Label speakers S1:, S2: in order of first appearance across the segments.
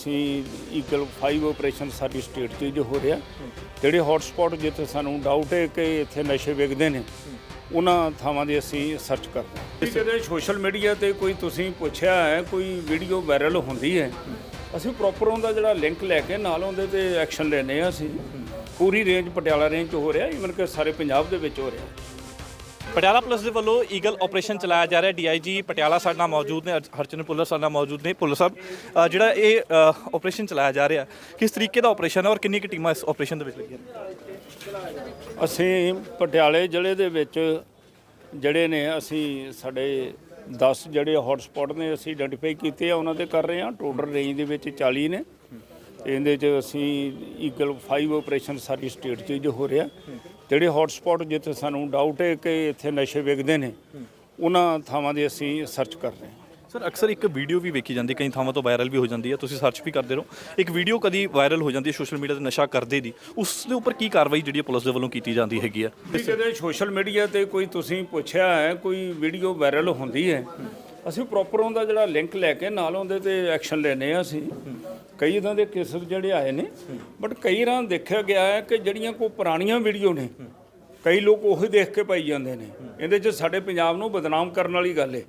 S1: ਅਸੀਂ eagle 5 operation ਸਾਡੀ state 'ਚ ਜੋ ਹੋ ਰਿਹਾ, ਜਿਹੜੇ ਹੌਟ ਸਪੌਟ ਜਿੱਥੇ ਸਾਨੂੰ ਡਾਊਟ ਹੈ ਕਿ ਇੱਥੇ ਨਸ਼ੇ ਵਿਕਦੇ ਨੇ, ਉਹਨਾਂ ਥਾਵਾਂ ਦੇ ਅਸੀਂ ਸਰਚ ਕਰਦੇ ਹਾਂ। ਕਿਤੇ ਸੋਸ਼ਲ ਮੀਡੀਆ ਤੇ ਕੋਈ ਤੁਸੀਂ ਪੁੱਛਿਆ ਹੈ, ਕੋਈ ਵੀਡੀਓ ਵਾਇਰਲ ਹੁੰਦੀ ਹੈ? ਅਸੀਂ ਪ੍ਰੋਪਰ ਉਹਦਾ ਜਿਹੜਾ ਲਿੰਕ ਲੈ ਕੇ ਨਾਲ ਉਹਦੇ ਤੇ ਐਕਸ਼ਨ ਲੈਨੇ ਆ ਅਸੀਂ। ਪੂਰੀ ਰੇਂਜ ਪਟਿਆਲਾ ਰੇਂਜ 'ਚ ਹੋ ਰਿਹਾ ਈਵਨ ਕਿ ਸਾਰੇ ਪੰਜਾਬ ਦੇ ਵਿੱਚ ਹੋ ਰਿਹਾ।
S2: ਪਟਿਆਲਾ ਪੁਲਿਸ ਦੇ ਵੱਲੋਂ ਈਗਲ ਆਪਰੇਸ਼ਨ ਚਲਾਇਆ ਜਾ ਰਿਹਾ। ਡੀਆਈਜੀ ਪਟਿਆਲਾ ਸਾਡੇ ਨਾਲ ਮੌਜੂਦ ਨੇ ਹਰਚਨ ਪੁਲਿਸ ਸਾਡੇ ਨਾਲ ਮੌਜੂਦ ਨੇ। ਪੁਲਿਸ ਸਾਹਿਬ ਅ, ਜਿਹੜਾ ਇਹ ਆਪਰੇਸ਼ਨ ਚਲਾਇਆ ਜਾ ਰਿਹਾ ਕਿਸ ਤਰੀਕੇ ਦਾ ਆਪਰੇਸ਼ਨ ਹੈ ਔਰ ਕਿੰਨੀ ਕੁ ਟੀਮਾਂ ਇਸ ਆਪਰੇਸ਼ਨ ਦੇ ਵਿੱਚ ਲੱਗੀਆਂ ਨੇ?
S1: ਅਸੀਂ ਪਟਿਆਲੇ ਜ਼ਿਲ੍ਹੇ ਦੇ ਵਿੱਚ ਜਿਹੜੇ ਨੇ ਅਸੀਂ ਸਾਡੇ 10 ਜਿਹੜੇ ਹੌਟ ਨੇ ਅਸੀਂ ਆਇਡੈਂਟੀਫਾਈ ਕੀਤੇ ਆ ਉਹਨਾਂ ਤੇ ਕਰ ਰਹੇ ਹਾਂ। ਟੋਟਲ ਰੇਂਜ ਦੇ ਵਿੱਚ 40 ਨੇ। ਤੇ ਇਹਦੇ 'ਚ ਅਸੀਂ ਈਗਲ 5 ਆਪਰੇਸ਼ਨ ਸਾਰੀ ਸਟੇਟ 'ਚ ਜੋ ਹੋ ਰਿਹਾ। ਜਿਹੜੇ ਹੌਟ ਸਪੌਟ ਜਿੱਥੇ ਸਾਨੂੰ ਡਾਊਟ ਹੈ ਕਿ ਇੱਥੇ ਨਸ਼ੇ ਵਿਕਦੇ ਨੇ ਉਹਨਾਂ ਥਾਵਾਂ ਦੇ ਅਸੀਂ ਸਰਚ ਕਰ ਰਹੇ ਹਾਂ।
S2: ਸਰ ਅਕਸਰ ਇੱਕ ਵੀਡੀਓ ਵੀ ਵੇਖੀ ਜਾਂਦੀ ਕਈ ਥਾਵਾਂ ਤੋਂ ਵਾਇਰਲ ਵੀ ਹੋ ਜਾਂਦੀ ਹੈ ਤੁਸੀਂ ਸਰਚ ਵੀ ਕਰਦੇ ਰਹੋ। ਇੱਕ ਵੀਡੀਓ ਕਦੀ ਵਾਇਰਲ ਹੋ ਜਾਂਦੀ ਹੈ ਸੋਸ਼ਲ ਮੀਡੀਆ ਤੇ ਨਸ਼ਾ ਕਰਦੇ ਦੀ ਉਸ ਦੇ ਉੱਪਰ ਕੀ ਕਾਰਵਾਈ ਜਿਹੜੀ ਹੈ ਪੁਲਿਸ ਦੇ ਵੱਲੋਂ ਕੀਤੀ ਜਾਂਦੀ ਹੈਗੀ ਆ
S1: ਕਿਤੇ ਸੋਸ਼ਲ ਮੀਡੀਆ ਤੇ ਕੋਈ ਤੁਸੀਂ ਪੁੱਛਿਆ ਹੈ ਕੋਈ ਵੀਡੀਓ ਵਾਇਰਲ ਹੁੰਦੀ ਹੈ ਅਸੀਂ ਪ੍ਰੋਪਰ ਉਹਦਾ ਜਿਹੜਾ ਲਿੰਕ ਲੈ ਕੇ ਨਾਲ ਉਹਦੇ ਤੇ ਐਕਸ਼ਨ ਲੈਨੇ ਆ ਅਸੀਂ। ਕਈ ਇਦਾਂ ਦੇ ਕੇਸਸ ਜਿਹੜੇ ਆਏ ਨੇ ਬਟ ਕਈ ਰਾਂ ਦੇਖਿਆ ਗਿਆ ਹੈ ਕਿ ਜਿਹੜੀਆਂ ਕੋਈ ਪੁਰਾਣੀਆਂ ਵੀਡੀਓ ਨੇ, ਕਈ ਲੋਕ ਉਹੀ ਦੇਖ ਕੇ ਪਾਈ ਜਾਂਦੇ ਨੇ। ਇਹਦੇ 'ਚ ਸਾਡੇ ਪੰਜਾਬ ਨੂੰ ਬਦਨਾਮ ਕਰਨ ਵਾਲੀ ਗੱਲ ਹੈ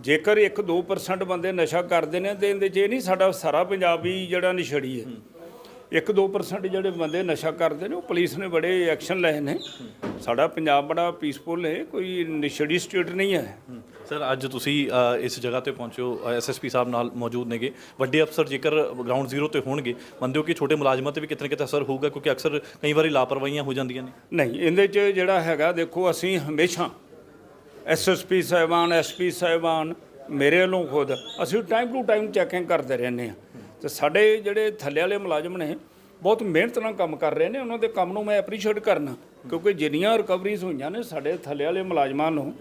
S1: ਜੇਕਰ 1-2% ਬੰਦੇ ਨਸ਼ਾ ਕਰਦੇ ਨੇ, ਤੇ ਇਹਦੇ 'ਚ ਇਹ ਨਹੀਂ ਸਾਡਾ ਸਾਰਾ ਪੰਜਾਬ ਹੀ ਜਿਹੜਾ ਨਿਸ਼ੜੀ ਹੈ 1-2% ਜਿਹੜੇ ਬੰਦੇ ਨਸ਼ਾ ਕਰਦੇ ਨੇ, ਉਹ ਪੁਲਿਸ ਨੇ ਬੜੇ ਐਕਸ਼ਨ ਲਏ ਨੇ। ਸਾਡਾ ਪੰਜਾਬ ਬੜਾ ਪੀਸਫੁਲ ਹੈ ਕੋਈ ਨਿਸ਼ੜੀ ਸਟੇਟ ਨਹੀਂ ਹੈ।
S2: ਸਰ ਅੱਜ ਤੁਸੀਂ ਅ, ਇਸ ਜਗ੍ਹਾ ਤੇ ਪਹੁੰਚੇ ਹੋ ਐਸਐਸਪੀ ਸਾਹਿਬ ਨਾਲ ਮੌਜੂਦ ਨੇਗੇ। ਵੱਡੇ ਅਫਸਰ ਜੇਕਰ ਗਰਾਊਂਡ ਜ਼ੀਰੋ ਤੇ ਹੋਣਗੇ ਮੰਨਦੇ ਹੋ ਕਿ ਛੋਟੇ ਮੁਲਾਜ਼ਮਾਂ ਤੇ ਵੀ ਕਿਤੇ ਨਾ ਕਿਤੇ ਅਸਰ ਹੋਊਗਾ? ਕਿਉਂਕਿ ਅਕਸਰ ਕਈ ਵਾਰੀ ਲਾਪਰਵਾਹੀਆਂ ਹੋ ਜਾਂਦੀਆਂ ਨੇ।
S1: ਨਹੀਂ ਇਹਦੇ 'ਚ ਜਿਹੜਾ ਹੈਗਾ ਦੇਖੋ ਅਸੀਂ ਹਮੇਸ਼ਾ ਐਸਐਸਪੀ ਸਾਹਿਬਾਨ ਐਸਪੀ ਸਾਹਿਬਾਨ ਮੇਰੇ ਵੱਲੋਂ ਖੁਦ ਅਸੀਂ ਟਾਈਮ ਟੂ ਟਾਈਮ ਚੈਕਿੰਗ ਕਰਦੇ ਰਹਿੰਦੇ ਆ ਤੇ ਸਾਡੇ ਜਿਹੜੇ ਥੱਲੇ ਵਾਲੇ ਮੁਲਾਜ਼ਮ ਨੇ ਬਹੁਤ ਮਿਹਨਤ ਨਾਲ ਕੰਮ ਕਰ ਰਹੇ ਨੇ ਉਹਨਾਂ ਦੇ ਕੰਮ ਨੂੰ ਮੈਂ ਐਪਰੀਸ਼ੀਏਟ ਕਰਨਾ। ਕਿਉਂਕਿ ਜਿੰਨੀਆਂ ਰਿਕਵਰੀਜ਼ ਹੋਈਆਂ ਨੇ ਸਾਡੇ ਥੱਲੇ ਵਾਲੇ ਮੁਲਾਜ਼ਮਾਂ ਨੂੰ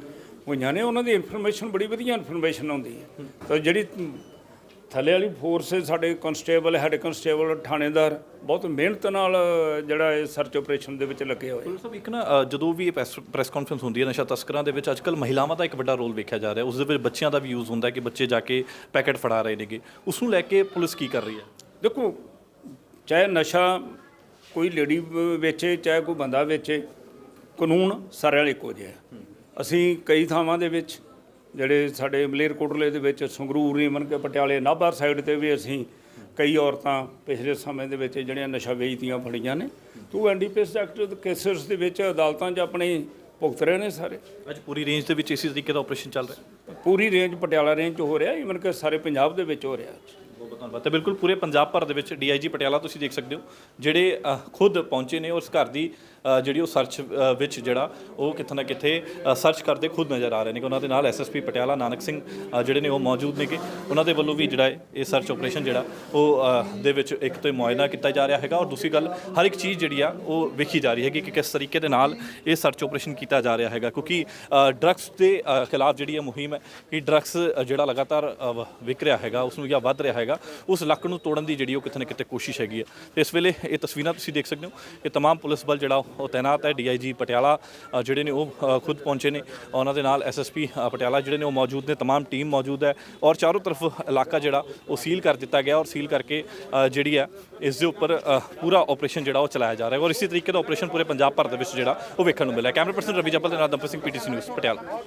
S1: ਹੋਈਆਂ ਨੇ ਉਹਨਾਂ ਦੀ ਇਨਫੋਰਮੇਸ਼ਨ ਬੜੀ ਵਧੀਆ ਇਨਫੋਰਮੇਸ਼ਨ ਆਉਂਦੀ ਹੈ। ਤਾਂ ਜਿਹੜੀ ਥੱਲੇ ਵਾਲੀ ਫੋਰਸ ਹੈ ਸਾਡੇ ਕਨਸਟੇਬਲ ਹੈਡ ਕਨਸਟੇਬਲ ਥਾਣੇਦਾਰ ਬਹੁਤ ਮਿਹਨਤ ਨਾਲ ਜਿਹੜਾ ਇਹ ਸਰਚ ਆਪਰੇਸ਼ਨ ਦੇ ਵਿੱਚ ਲੱਗੇ ਹੋਏ।
S2: ਸਾਹਿਬ ਇੱਕ ਨਾ ਜਦੋਂ ਵੀ ਇਹ ਪ੍ਰੈਸ ਕਾਨਫਰੰਸ ਹੁੰਦੀ ਹੈ ਨਸ਼ਾ ਤਸਕਰਾਂ ਦੇ ਵਿੱਚ ਅੱਜਕੱਲ ਮਹਿਲਾਵਾਂ ਦਾ ਇੱਕ ਵੱਡਾ ਰੋਲ ਵੇਖਿਆ ਜਾ ਰਿਹਾ। ਉਸ ਦੇ ਵਿੱਚ ਬੱਚਿਆਂ ਦਾ ਵੀ ਯੂਜ਼ ਹੁੰਦਾ ਕਿ ਬੱਚੇ ਜਾ ਕੇ ਪੈਕੇਟ ਫੜਾ ਰਹੇ ਨੇਗੇ। ਉਸ ਨੂੰ ਲੈ ਕੇ ਪੁਲਿਸ ਕੀ ਕਰ ਰਹੀ ਹੈ?
S1: ਦੇਖੋ ਚਾਹੇ ਨਸ਼ਾ ਕੋਈ ਲੇਡੀ ਵੇਚੇ ਚਾਹੇ ਕੋਈ ਬੰਦਾ ਵੇਚੇ ਕਾਨੂੰਨ ਸਾਰਿਆਂ ਲਈ ਇੱਕੋ ਜਿਹਾ ਹੈ। ਅਸੀਂ ਕਈ ਥਾਵਾਂ ਦੇ ਵਿੱਚ ਜਿਹੜੇ ਸਾਡੇ ਮਲੇਰਕੋਟਲੇ ਦੇ ਵਿੱਚ ਸੰਗਰੂਰ ਈਵਨ ਕਿ ਪਟਿਆਲੇ ਨਾਭਾ ਸਾਈਡ ਤੇ ਵੀ ਅਸੀਂ ਕਈ ਔਰਤਾਂ ਪਿਛਲੇ ਸਮੇਂ ਦੇ ਵਿੱਚ ਜਿਹੜੀਆਂ ਨਸ਼ਾ ਵੇਚਦੀਆਂ ਫੜੀਆਂ ਨੇ। ਤੂੰ ਐਨਡੀਪੀਐਸ ਐਕਟ ਦੇ ਕੇਸਸ ਦੇ ਵਿੱਚ ਅਦਾਲਤਾਂ 'ਚ ਆਪਣੇ ਭੁਗਤ ਰਹੇ ਨੇ ਸਾਰੇ।
S2: ਅੱਜ ਪੂਰੀ ਰੇਂਜ ਦੇ ਵਿੱਚ ਇਸੇ ਤਰੀਕੇ ਦਾ ਆਪਰੇਸ਼ਨ ਚੱਲ ਰਿਹਾ?
S1: ਪੂਰੀ ਰੇਂਜ ਪਟਿਆਲਾ ਰੇਂਜ 'ਚ ਹੋ ਰਿਹਾ ਈਵਨ ਕਿ ਸਾਰੇ ਪੰਜਾਬ ਦੇ ਵਿੱਚ ਹੋ ਰਿਹਾ
S2: ਬਹੁਤ ਬਹੁਤ ਧੰਨਵਾਦ। ਤੇ ਬਿਲਕੁਲ ਪੂਰੇ ਪੰਜਾਬ ਭਰ ਦੇ ਵਿੱਚ ਡੀਆਈਜੀ ਪਟਿਆਲਾ ਤੁਸੀਂ ਦੇਖ ਸਕਦੇ ਹੋ ਜਿਹੜੇ ਅ, ਖੁਦ ਪਹੁੰਚੇ ਨੇ ਉਸ ਘਰ ਦੀ ਅ, ਜਿਹੜੀ ਉਹ ਸਰਚ ਅ, ਵਿੱਚ ਜਿਹੜਾ ਉਹ ਕਿੱਥੇ ਨਾ ਕਿੱਥੇ ਅ, ਸਰਚ ਕਰਦੇ ਖੁਦ ਨਜ਼ਰ ਆ ਰਹੇ ਨੇ ਕਿ ਉਹਨਾਂ ਦੇ ਨਾਲ ਐਸਐਸਪੀ ਪਟਿਆਲਾ ਨਾਨਕ ਸਿੰਘ ਅ, ਜਿਹੜੇ ਨੇ ਉਹ ਮੌਜੂਦ ਨੇਗੇ ਉਹਨਾਂ ਦੇ ਵੱਲੋਂ ਵੀ ਜਿਹੜਾ ਹੈ ਇਹ ਸਰਚ ਆਪਰੇਸ਼ਨ ਜਿਹੜਾ ਉਹ ਅ, ਦੇ ਵਿੱਚ ਇੱਕ ਤੇ ਮੁਆਇਨਾ ਕੀਤਾ ਜਾ ਰਿਹਾ ਹੈਗਾ ਔਰ ਦੂਸਰੀ ਗੱਲ ਹਰ ਇੱਕ ਚੀਜ਼ ਜਿਹੜੀ ਆ ਉਹ ਵੇਖੀ ਜਾ ਰਹੀ ਹੈਗੀ ਕਿ ਕਿਸ ਤਰੀਕੇ ਦੇ ਨਾਲ ਇਹ ਸਰਚ ਆਪਰੇਸ਼ਨ ਕੀਤਾ ਜਾ ਰਿਹਾ ਹੈਗਾ ਕਿਉਂਕਿ ਡਰੱਗਸ ਦੇ ਅ, ਖਿਲਾਫ ਜਿਹੜੀ ਇਹ ਮੁਹਿੰਮ ਹੈ ਕਿ ਡਰੱਗਸ ਜਿਹੜਾ ਲਗਾਤਾਰ ਅ, ਵ- ਵਿਕ ਰਿਹਾ ਹੈਗਾ ਉਸ ਨੂੰ ਜਾਂ ਵੱਧ ਰਿਹਾ ਹੈਗਾ ਉਸ ਲੱਕ ਨੂੰ ਤੋੜਨ ਦੀ ਜਿਹੜੀ ਉਹ ਕਿਤੇ ਨਾ ਕਿਤੇ ਕੋਸ਼ਿਸ਼ ਹੈਗੀ ਹੈ ਤੇ ਇਸ ਵੇਲੇ ਇਹ ਤਸਵੀਰਾਂ ਤੁਸੀਂ ਦੇਖ ਸਕਦੇ ਹੋ ਕਿ तमाम ਪੁਲਿਸ ਬਲ ਜਿਹੜਾ ਉਹ ਤਾਇਨਾਤ ਹੈ ਡੀਆਈਜੀ ਪਟਿਆਲਾ ਅ, ਜਿਹੜੇ ਨੇ ਉਹ ਅ, ਖੁਦ ਪਹੁੰਚੇ ਨੇ ਉਹਨਾਂ ਦੇ ਨਾਲ ਐਸਐਸਪੀ ਪਟਿਆਲਾ ਜਿਹੜੇ ਨੇ ਉਹ ਮੌਜੂਦ ਨੇ तमाम ਟੀਮ ਮੌਜੂਦ ਹੈ ਔਰ ਚਾਰੋਂ ਤਰਫ ਇਲਾਕਾ ਜਿਹੜਾ ਉਹ ਸੀਲ ਕਰ ਦਿੱਤਾ ਗਿਆ ਔਰ ਸੀਲ ਕਰਕੇ ਅ, ਜਿਹੜੀ ਹੈ ਇਸ ਦੇ ਉੱਪਰ ਅ, ਪੂਰਾ ਆਪਰੇਸ਼ਨ ਜਿਹੜਾ ਉਹ ਚਲਾਇਆ ਜਾ ਰਿਹਾ ਹੈ ਔਰ ਇਸੇ ਤਰੀਕੇ ਦਾ ਆਪਰੇਸ਼ਨ ਪੂਰੇ ਪੰਜਾਬ ਭਰ ਦੇ ਵਿੱਚ ਜਿਹੜਾ ਉਹ ਵੇਖਣ ਨੂੰ ਮਿਲਿਆ ਕੈਮਰਾ ਪਰਸਨ ਰਵੀ ਜੱਪਲ ਦੇ ਨਾਲ ਦੰਪਤ ਸਿੰਘ ਪੀਟੀਸੀ ਨਿਊਜ਼ ਪਟਿਆਲਾ